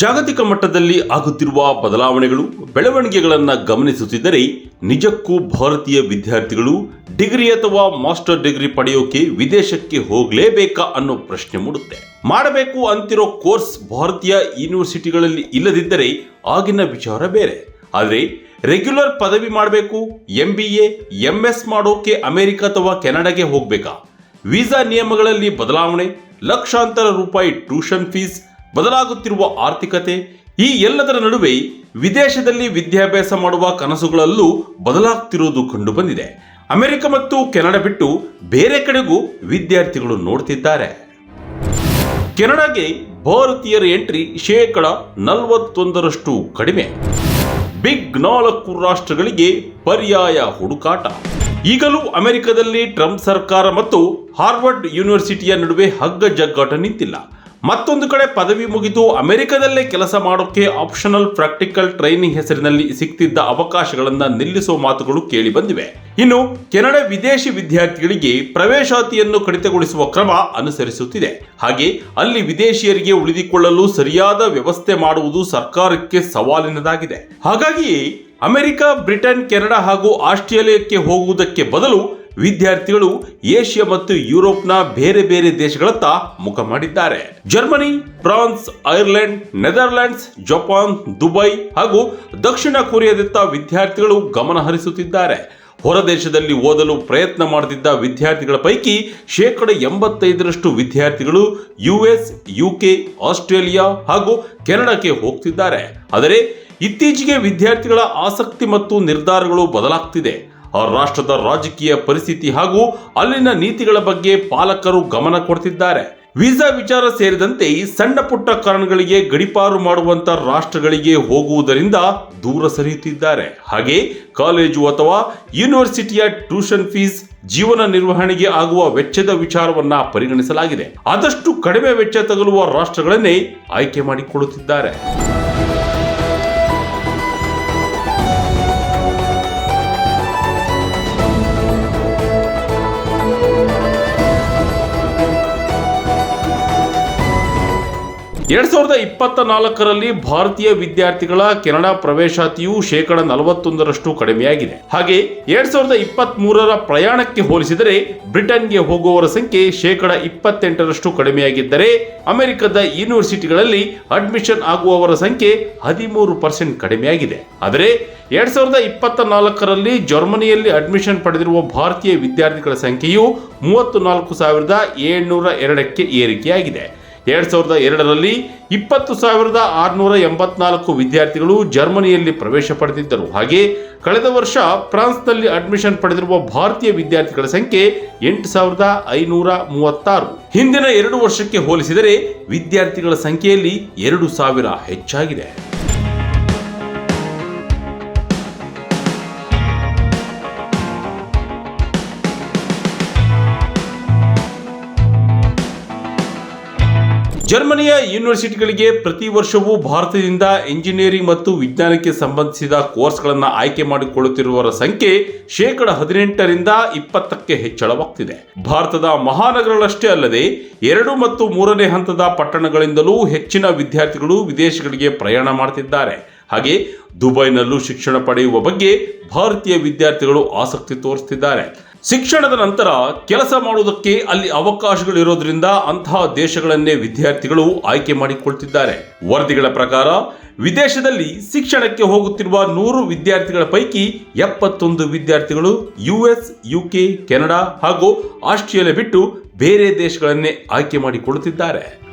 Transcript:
ಜಾಗತಿಕ ಮಟ್ಟದಲ್ಲಿ ಆಗುತ್ತಿರುವ ಬದಲಾವಣೆಗಳು, ಬೆಳವಣಿಗೆಗಳನ್ನು ಗಮನಿಸುತ್ತಿದ್ದರೆ ನಿಜಕ್ಕೂ ಭಾರತೀಯ ವಿದ್ಯಾರ್ಥಿಗಳು ಡಿಗ್ರಿ ಅಥವಾ ಮಾಸ್ಟರ್ ಡಿಗ್ರಿ ಪಡೆಯೋಕೆ ವಿದೇಶಕ್ಕೆ ಹೋಗಲೇಬೇಕಾ ಅನ್ನೋ ಪ್ರಶ್ನೆ ಮೂಡುತ್ತೆ. ಮಾಡಬೇಕು ಅಂತಿರೋ ಕೋರ್ಸ್ ಭಾರತೀಯ ಯೂನಿವರ್ಸಿಟಿಗಳಲ್ಲಿ ಇಲ್ಲದಿದ್ದರೆ ಆಗಿನ ವಿಚಾರ ಬೇರೆ. ಆದರೆ ರೆಗ್ಯುಲರ್ ಪದವಿ ಮಾಡಬೇಕು ಎಂ ಬಿ ಎ ಎಸ್ ಮಾಡೋಕೆ ಅಮೆರಿಕ ಅಥವಾ ಕೆನಡಾಗೆ ಹೋಗಬೇಕಾ? ವೀಸಾ ನಿಯಮಗಳಲ್ಲಿ ಬದಲಾವಣೆ, ಲಕ್ಷಾಂತರ ರೂಪಾಯಿ ಟ್ಯೂಷನ್ ಫೀಸ್ ಬದಲಾಗುತ್ತಿರುವ ಆರ್ಥಿಕತೆ, ಈ ಎಲ್ಲದರ ನಡುವೆ ವಿದೇಶದಲ್ಲಿ ವಿದ್ಯಾಭ್ಯಾಸ ಮಾಡುವ ಕನಸುಗಳಲ್ಲೂ ಬದಲಾಗ್ತಿರುವುದು ಕಂಡುಬಂದಿದೆ. ಅಮೆರಿಕ ಮತ್ತು ಕೆನಡಾ ಬಿಟ್ಟು ಬೇರೆ ಕಡೆಗೂ ವಿದ್ಯಾರ್ಥಿಗಳು ನೋಡ್ತಿದ್ದಾರೆ. ಕೆನಡಾಗೆ ಭಾರತೀಯರ ಎಂಟ್ರಿ ಶೇಕಡ ನಲವತ್ತೊಂದರಷ್ಟು ಕಡಿಮೆ. ಬಿಗ್ ನಾಲ್ಕು ರಾಷ್ಟ್ರಗಳಿಗೆ ಪರ್ಯಾಯ ಹುಡುಕಾಟ. ಈಗಲೂ ಅಮೆರಿಕದಲ್ಲಿ ಟ್ರಂಪ್ ಸರ್ಕಾರ ಮತ್ತು ಹಾರ್ವರ್ಡ್ ಯೂನಿವರ್ಸಿಟಿಯ ನಡುವೆ ಹಗ್ಗ ಜಗ್ಗಾಟ ನಿಂತಿಲ್ಲ. ಮತ್ತೊಂದು ಕಡೆ ಪದವಿ ಮುಗಿದು ಅಮೆರಿಕದಲ್ಲೇ ಕೆಲಸ ಮಾಡೋಕೆ ಆಪ್ಷನಲ್ ಪ್ರಾಕ್ಟಿಕಲ್ ಟ್ರೈನಿಂಗ್ ಹೆಸರಿನಲ್ಲಿ ಸಿಗ್ತಿದ್ದ ಅವಕಾಶಗಳನ್ನು ನಿಲ್ಲಿಸುವ ಮಾತುಗಳು ಕೇಳಿ ಬಂದಿವೆ. ಇನ್ನು ಕೆನಡಾ ವಿದೇಶಿ ವಿದ್ಯಾರ್ಥಿಗಳಿಗೆ ಪ್ರವೇಶಾತಿಯನ್ನು ಕಡಿತಗೊಳಿಸುವ ಕ್ರಮ ಅನುಸರಿಸುತ್ತಿದೆ. ಹಾಗೆ ಅಲ್ಲಿ ವಿದೇಶಿಯರಿಗೆ ಉಳಿದುಕೊಳ್ಳಲು ಸರಿಯಾದ ವ್ಯವಸ್ಥೆ ಮಾಡುವುದು ಸರ್ಕಾರಕ್ಕೆ ಸವಾಲಿನದಾಗಿದೆ. ಹಾಗಾಗಿಯೇ ಅಮೆರಿಕ, ಬ್ರಿಟನ್, ಕೆನಡಾ ಹಾಗೂ ಆಸ್ಟ್ರೇಲಿಯಾಕ್ಕೆ ಹೋಗುವುದಕ್ಕೆ ಬದಲು ವಿದ್ಯಾರ್ಥಿಗಳು ಏಷ್ಯಾ ಮತ್ತು ಯುರೋಪ್ನ ಬೇರೆ ಬೇರೆ ದೇಶಗಳತ್ತ ಮುಖ ಮಾಡಿದ್ದಾರೆ. Germany, France, Ireland Netherlands Japan, Dubai ಹಾಗೂ ದಕ್ಷಿಣ ಕೊರಿಯಾದತ್ತ ವಿದ್ಯಾರ್ಥಿಗಳು ಗಮನ ಹರಿಸುತ್ತಿದ್ದಾರೆ. ಹೊರದೇಶದಲ್ಲಿ ಓದಲು ಪ್ರಯತ್ನ ಮಾಡುತ್ತಿದ್ದ ವಿದ್ಯಾರ್ಥಿಗಳ ಪೈಕಿ ಶೇಕಡ ಎಂಬತ್ತೈದರಷ್ಟು ವಿದ್ಯಾರ್ಥಿಗಳು ಯುಎಸ್, ಯುಕೆ, ಆಸ್ಟ್ರೇಲಿಯಾ ಹಾಗೂ ಕೆನಡಾಕ್ಕೆ ಹೋಗ್ತಿದ್ದಾರೆ. ಆದರೆ ಇತ್ತೀಚೆಗೆ ವಿದ್ಯಾರ್ಥಿಗಳ ಆಸಕ್ತಿ ಮತ್ತು ನಿರ್ಧಾರಗಳು ಬದಲಾಗ್ತಿದೆ. ಆ ರಾಷ್ಟ್ರದ ರಾಜಕೀಯ ಪರಿಸ್ಥಿತಿ ಹಾಗೂ ಅಲ್ಲಿನ ನೀತಿಗಳ ಬಗ್ಗೆ ಪಾಲಕರು ಗಮನ ಕೊಡ್ತಿದ್ದಾರೆ. ವೀಸಾ ವಿಚಾರ ಸೇರಿದಂತೆ ಸಣ್ಣ ಪುಟ್ಟ ಕಾರಣಗಳಿಗೆ ಗಡಿಪಾರು ಮಾಡುವಂತ ರಾಷ್ಟ್ರಗಳಿಗೆ ಹೋಗುವುದರಿಂದ ದೂರ ಸರಿಯುತ್ತಿದ್ದಾರೆ. ಹಾಗೆ ಕಾಲೇಜು ಅಥವಾ ಯೂನಿವರ್ಸಿಟಿಯ ಟ್ಯೂಷನ್ ಫೀಸ್, ಜೀವನ ನಿರ್ವಹಣೆಗೆ ಆಗುವ ವೆಚ್ಚದ ವಿಚಾರವನ್ನ ಪರಿಗಣಿಸಲಾಗಿದೆ. ಆದಷ್ಟು ಕಡಿಮೆ ವೆಚ್ಚ ತಗಲುವ ರಾಷ್ಟ್ರಗಳನ್ನೇ ಆಯ್ಕೆ ಮಾಡಿಕೊಳ್ಳುತ್ತಿದ್ದಾರೆ. ಎರಡ್ ಸಾವಿರದ ಇಪ್ಪತ್ತ ನಾಲ್ಕರಲ್ಲಿ ಭಾರತೀಯ ವಿದ್ಯಾರ್ಥಿಗಳ ಕೆನಡಾ ಪ್ರವೇಶಾತಿಯು ಶೇಕಡ ನಲವತ್ತೊಂದರಷ್ಟು ಕಡಿಮೆಯಾಗಿದೆ. ಹಾಗೆ ಎರಡ್ ಸಾವಿರದ ಇಪ್ಪತ್ತ್ ಮೂರರ ಪ್ರಯಾಣಕ್ಕೆ ಹೋಲಿಸಿದರೆ ಬ್ರಿಟನ್ಗೆ ಹೋಗುವವರ ಸಂಖ್ಯೆ ಶೇಕಡ ಇಪ್ಪತ್ತೆಂಟರಷ್ಟು ಕಡಿಮೆಯಾಗಿದ್ದರೆ ಅಮೆರಿಕದ ಯೂನಿವರ್ಸಿಟಿಗಳಲ್ಲಿ ಅಡ್ಮಿಷನ್ ಆಗುವವರ ಸಂಖ್ಯೆ ಹದಿಮೂರು ಪರ್ಸೆಂಟ್ ಕಡಿಮೆಯಾಗಿದೆ. ಆದರೆ ಎರಡ್ ಸಾವಿರದ ಇಪ್ಪತ್ತ ನಾಲ್ಕರಲ್ಲಿ ಜರ್ಮನಿಯಲ್ಲಿ ಅಡ್ಮಿಷನ್ ಪಡೆದಿರುವ ಭಾರತೀಯ ವಿದ್ಯಾರ್ಥಿಗಳ ಸಂಖ್ಯೆಯು ಮೂವತ್ತು ನಾಲ್ಕು ಸಾವಿರದ ಏಳ್ನೂರ ಎರಡಕ್ಕೆ ಏರಿಕೆಯಾಗಿದೆ. ಎರಡ್ ಸಾವಿರದ ಎರಡರಲ್ಲಿ ಇಪ್ಪತ್ತು ಸಾವಿರದ ಆರುನೂರ ಎಂಬತ್ನಾಲ್ಕು ವಿದ್ಯಾರ್ಥಿಗಳು ಜರ್ಮನಿಯಲ್ಲಿ ಪ್ರವೇಶ ಪಡೆದಿದ್ದರು. ಹಾಗೆ ಕಳೆದ ವರ್ಷ ಫ್ರಾನ್ಸ್ನಲ್ಲಿ ಅಡ್ಮಿಷನ್ ಪಡೆದಿರುವ ಭಾರತೀಯ ವಿದ್ಯಾರ್ಥಿಗಳ ಸಂಖ್ಯೆ ಎಂಟು ಸಾವಿರದ ಐನೂರ ಮೂವತ್ತಾರು. ಹಿಂದಿನ ಎರಡು ವರ್ಷಕ್ಕೆ ಹೋಲಿಸಿದರೆ ವಿದ್ಯಾರ್ಥಿಗಳ ಸಂಖ್ಯೆಯಲ್ಲಿ ಎರಡು ಸಾವಿರ ಹೆಚ್ಚಾಗಿದೆ. ಜರ್ಮನಿಯ ಯೂನಿವರ್ಸಿಟಿಗಳಿಗೆ ಪ್ರತಿ ವರ್ಷವೂ ಭಾರತದಿಂದ ಇಂಜಿನಿಯರಿಂಗ್ ಮತ್ತು ವಿಜ್ಞಾನಕ್ಕೆ ಸಂಬಂಧಿಸಿದ ಕೋರ್ಸ್ಗಳನ್ನು ಆಯ್ಕೆ ಮಾಡಿಕೊಳ್ಳುತ್ತಿರುವವರ ಸಂಖ್ಯೆ ಶೇಕಡ ಹದಿನೆಂಟರಿಂದ ಇಪ್ಪತ್ತಕ್ಕೆ ಹೆಚ್ಚಳವಾಗ್ತಿದೆ. ಭಾರತದ ಮಹಾನಗರಗಳಷ್ಟೇ ಅಲ್ಲದೆ ಎರಡು ಮತ್ತು ಮೂರನೇ ಹಂತದ ಪಟ್ಟಣಗಳಿಂದಲೂ ಹೆಚ್ಚಿನ ವಿದ್ಯಾರ್ಥಿಗಳು ವಿದೇಶಗಳಿಗೆ ಪ್ರಯಾಣ ಮಾಡ್ತಿದ್ದಾರೆ. ಹಾಗೆ ದುಬೈನಲ್ಲೂ ಶಿಕ್ಷಣ ಪಡೆಯುವ ಬಗ್ಗೆ ಭಾರತೀಯ ವಿದ್ಯಾರ್ಥಿಗಳು ಆಸಕ್ತಿ ತೋರಿಸ್ತಿದ್ದಾರೆ. ಶಿಕ್ಷಣದ ನಂತರ ಕೆಲಸ ಮಾಡುವುದಕ್ಕೆ ಅಲ್ಲಿ ಅವಕಾಶಗಳು ಇರೋದ್ರಿಂದ ಅಂತಹ ದೇಶಗಳನ್ನೇ ವಿದ್ಯಾರ್ಥಿಗಳು ಆಯ್ಕೆ ಮಾಡಿಕೊಳ್ತಿದ್ದಾರೆ. ವರದಿಗಳ ಪ್ರಕಾರ, ವಿದೇಶದಲ್ಲಿ ಶಿಕ್ಷಣಕ್ಕೆ ಹೋಗುತ್ತಿರುವ ನೂರು ವಿದ್ಯಾರ್ಥಿಗಳ ಪೈಕಿ ಎಪ್ಪತ್ತೊಂದು ವಿದ್ಯಾರ್ಥಿಗಳು ಯುಎಸ್ ಯುಕೆ ಕೆನಡಾ ಹಾಗೂ ಆಸ್ಟ್ರೇಲಿಯಾ ಬಿಟ್ಟು ಬೇರೆ ದೇಶಗಳನ್ನೇ ಆಯ್ಕೆ ಮಾಡಿಕೊಳ್ಳುತ್ತಿದ್ದಾರೆ.